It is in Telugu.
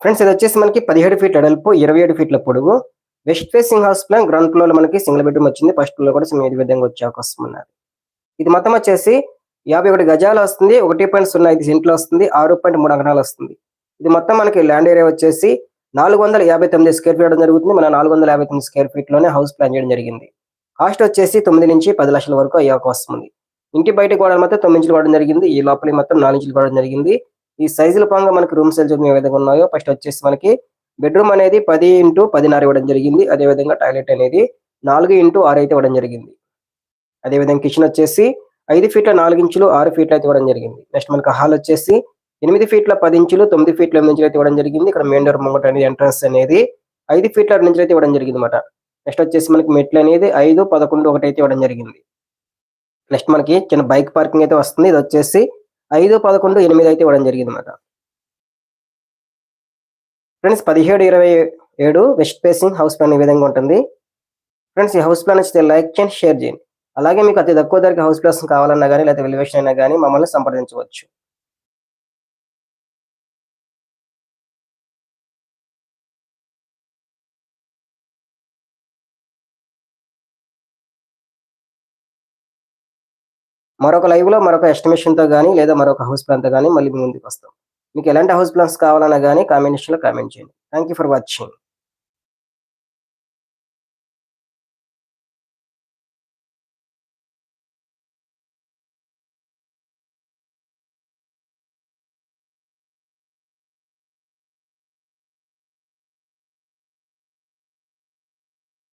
ఫ్రెండ్స్ ఇది వచ్చేసి మనకి పదిహేడు ఫీట్ వెడల్పు ఇరవై ఏడు ఫీట్ల పొడుగు west facing house plan ground ఫ్లోర్లో మనకి సింగిల్ బెడ్రూమ్ వచ్చింది. ఫస్ట్ ఫ్లోర్ కూడా సేమ్ విధంగా వచ్చే అవకాశం ఉన్నది. ఇది మొత్తం వచ్చేసి యాభై ఒకటి గజాలు వస్తుంది. ఒకటి పాయింట్ సున్నా ఐదు సెంట్లు వస్తుంది. ఆరు పాయింట్ మూడు అంకణాలు వస్తుంది. ఇది మొత్తం మనకి ల్యాండ్ ఏరియా వచ్చేసి నాలుగు వందల యాభై తొమ్మిది స్క్వేర్ ఫీట్ జరుగుతుంది. మన నాలుగు వందల యాభై తొమ్మిది స్క్వేర్ ఫీట్లోనే హౌస్ ప్లాన్ చేయడం జరిగింది. కాస్ట్ వచ్చేసి తొమ్మిది నుంచి పది లక్షల వరకు అయ్యే అవకాశం ఉంది. ఇంటి బయట గోడలు మాత్రం తొమ్మిది ఇంచులు వాడడం జరిగింది. ఈ లోపలి మొత్తం నాలుగు ఇంచులు వాడడం జరిగింది. ఈ సైజుల పరంగా మనకి రూమ్ సైజ్ ఏ విధంగా ఉన్నాయో ఫస్ట్ వచ్చేసి మనకి బెడ్రూమ్ అనేది పది ఇంటూ పదిన్నర ఇవ్వడం జరిగింది. అదే విధంగా టాయిలెట్ అనేది నాలుగు ఇంటూ ఆరు అయితే ఇవ్వడం జరిగింది. అదే విధంగా కిచెన్ వచ్చేసి ఐదు ఫీట్ల నాలుగు ఇంచులు ఆరు ఫీట్లు అయితే ఇవ్వడం జరిగింది. నెక్స్ట్ మనకి హాల్ వచ్చేసి ఎనిమిది ఫీట్ల పది ఇంచులు తొమ్మిది ఫీట్ల ఎనిమిది ఇంచులు అయితే ఇవ్వడం జరిగింది. ఇక్కడ మెయిన్ డోర్ ముంగట అనేది ఎంట్రన్స్ అనేది ఐదు ఫీట్ల రెండు నుంచి అయితే ఇవ్వడం జరిగింది అనమాట నెక్స్ట్ వచ్చేసి మనకి మెట్లు అనేది ఐదు పదకొండు ఒకటి అయితే ఇవ్వడం జరిగింది. నెక్స్ట్ మనకి చిన్న బైక్ పార్కింగ్ అయితే వస్తుంది. ఇది వచ్చేసి ఐదు పదకొండు ఎనిమిది అయితే ఇవ్వడం జరిగింది అనమాట ఫ్రెండ్స్ పదిహేడు ఇరవై ఏడు వెస్ట్ ఫేసింగ్ హౌస్ ప్లాన్ ఈ విధంగా ఉంటుంది. ఫ్రెండ్స్ ఈ హౌస్ ప్లాన్ వచ్చితే లైక్ చేయండి షేర్ చేయండి. అలాగే మీకు అతి తక్కువ ధరకి హౌస్ ప్లాన్స్ కావాలన్నా కానీ లేదా వెలివేషన్ అయినా కానీ మమ్మల్ని సంప్రదించవచ్చు. మరొక లైవ్లో మరొక ఎస్టిమేషన్తో కానీ లేదా మరొక హౌస్ ప్లాన్తో కానీ మళ్ళీ ముందుకు వస్తాం. మీకు ఎలాంటి హౌస్ ప్లాన్స్ కావాలన్నా కానీ కామెంట్లో కామెంట్ చేయండి. Thank you for watching